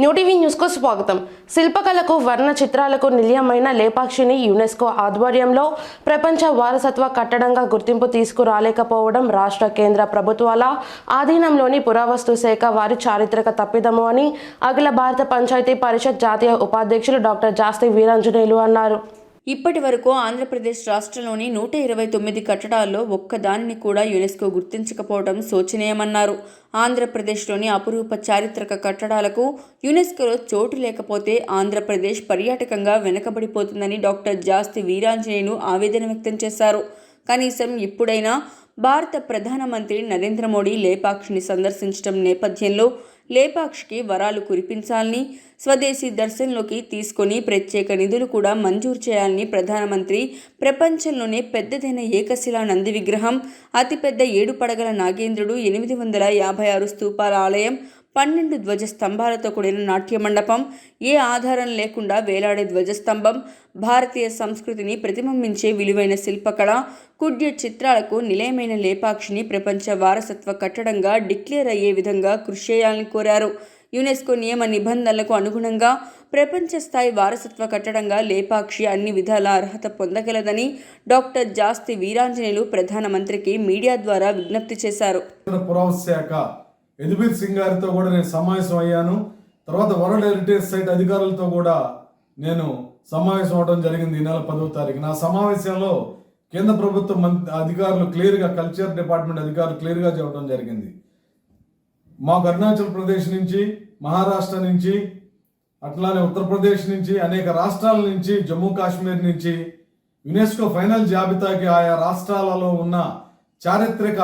New TV న్యూస్కు స్వాగతం. శిల్పకళకు వర్ణ చిత్రాలకు నిలయమైన లేపాక్షిని యునెస్కో ఆధ్వర్యంలో ప్రపంచ వారసత్వ కట్టడంగా గుర్తింపు తీసుకురాలేకపోవడం రాష్ట్ర కేంద్ర ప్రభుత్వాల ఆధీనంలోని పురావస్తు శాఖ వారి చారిత్రక తప్పిదము అని అఖిల భారత పంచాయతీ పరిషత్ జాతీయ ఉపాధ్యక్షులు డాక్టర్ జాస్తి వీరాంజనేయులు అన్నారు. ఇప్పటి వరకు ఆంధ్రప్రదేశ్ రాష్ట్రంలోని నూట ఇరవై తొమ్మిది కట్టడాల్లో ఒక్కదానిని కూడా యునెస్కో గుర్తించకపోవడం శోచనీయమన్నారు. ఆంధ్రప్రదేశ్లోని అపురూప చారిత్రక కట్టడాలకు యునెస్కోలో చోటు లేకపోతే ఆంధ్రప్రదేశ్ పర్యాటకంగా వెనకబడిపోతుందని డాక్టర్ జాస్తి వీరాంజనేయులు ఆవేదన వ్యక్తం చేశారు. కనీసం ఇప్పుడైనా భారత ప్రధానమంత్రి నరేంద్ర మోడీ లేపాక్షిని సందర్శించడం నేపథ్యంలో లేపాక్షికి వరాలు కురిపించాలని స్వదేశీ దర్శనంలోకి తీసుకొని ప్రత్యేక నిధులు కూడా మంజూరు చేయాలని ప్రధానమంత్రి ప్రపంచంలోనే పెద్దదైన ఏకశిలా నంది విగ్రహం అతిపెద్ద ఏడు పడగల నాగేంద్రుడు ఎనిమిది వందల యాభై ఆరు స్తూపాల ఆలయం పన్నెండు ధ్వజ స్తంభాలతో కూడిన నాట్య మండపం ఏ ఆధారం లేకుండా వేలాడే ధ్వజస్తంభం భారతీయ సంస్కృతిని ప్రతిబింబించే విలువైన శిల్పకళ కుడ్య చిత్రాలకు నిలయమైన లేపాక్షిని ప్రపంచ వారసత్వ కట్టడంగా డిక్లేర్ అయ్యే విధంగా కృషి చేయాలని కోరారు. యునెస్కో నియమ నిబంధనలకు అనుగుణంగా ప్రపంచ స్థాయి వారసత్వ కట్టడంగా లేపాక్షి అన్ని విధాల అర్హత పొందగలదని డాక్టర్ జాస్తి వీరాంజనేయులు ప్రధానమంత్రికి మీడియా ద్వారా విజ్ఞప్తి చేశారు. యదుబీర్ సింగ్ గారితో కూడా నేను సమావేశం అయ్యాను. తర్వాత వరల్డ్ హెరిటేజ్ సైట్ అధికారులతో కూడా నేను సమావేశం అవడం జరిగింది ఈ నెల పదవ తారీఖు నా సమావేశంలో కేంద్ర ప్రభుత్వ మంత్రి అధికారులు క్లియర్గా కల్చర్ డిపార్ట్మెంట్ అధికారులు క్లియర్గా చెప్పడం జరిగింది. మాకు అరుణాచల్ ప్రదేశ్ నుంచి మహారాష్ట్ర నుంచి అట్లానే ఉత్తరప్రదేశ్ నుంచి అనేక రాష్ట్రాల నుంచి జమ్మూ కాశ్మీర్ నుంచి యునెస్కో ఫైనల్ జాబితాకి ఆయా రాష్ట్రాలలో ఉన్న చారిత్రక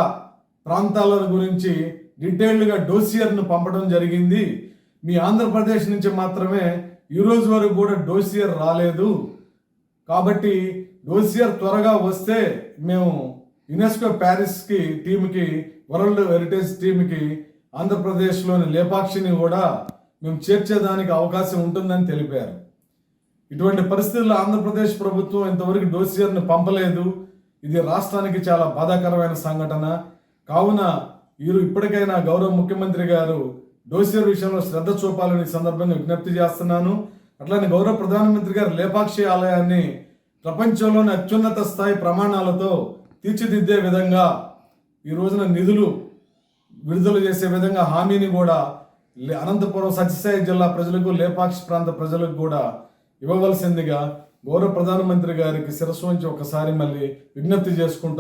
ప్రాంతాల గురించి డీటెయిల్డ్గా డోసియర్ను పంపడం జరిగింది. మీ ఆంధ్రప్రదేశ్ నుంచి మాత్రమే ఈరోజు వరకు కూడా డోసియర్ రాలేదు. కాబట్టి డోసియర్ త్వరగా వస్తే మేము యునెస్కో ప్యారిస్కి టీంకి వరల్డ్ హెరిటేజ్ టీంకి ఆంధ్రప్రదేశ్లోని లేపాక్షిని కూడా మేము చేర్చేదానికి అవకాశం ఉంటుందని తెలిపారు. ఇటువంటి పరిస్థితుల్లో ఆంధ్రప్రదేశ్ ప్రభుత్వం ఇంతవరకు డోసియర్ని పంపలేదు. ఇది రాష్ట్రానికి చాలా బాధాకరమైన సంఘటన. కావున వీరు ఇప్పటికైనా గౌరవ ముఖ్యమంత్రి గారు డోసియర్ విషయంలో శ్రద్ధ చూపాలని సందర్భంగా విజ్ఞప్తి చేస్తున్నాను. అట్లానే గౌరవ ప్రధానమంత్రి గారు లేపాక్షి ఆలయాన్ని ప్రపంచంలోని అత్యున్నత స్థాయి ప్రమాణాలతో తీర్చిదిద్దే విధంగా ఈ రోజున నిధులు విడుదల చేసే విధంగా హామీని కూడా అనంతపురం సత్యసాయి జిల్లా ప్రజలకు లేపాక్షి ప్రాంత ప్రజలకు కూడా ఇవ్వవలసిందిగా గౌరవ ప్రధానమంత్రి గారికి శిరస్సు నుంచి ఒకసారి మళ్ళీ విజ్ఞప్తి చేసుకుంటూ